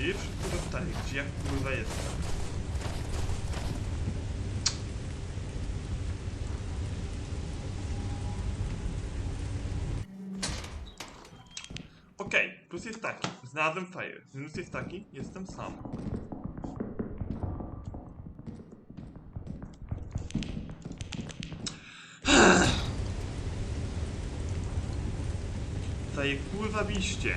Wszystko dostaję. Gdzie ja kurwa jestem? Okej, plus jest taki. Znalazłem fire. Minus jest taki, jestem sam. Zaje kurwa biście.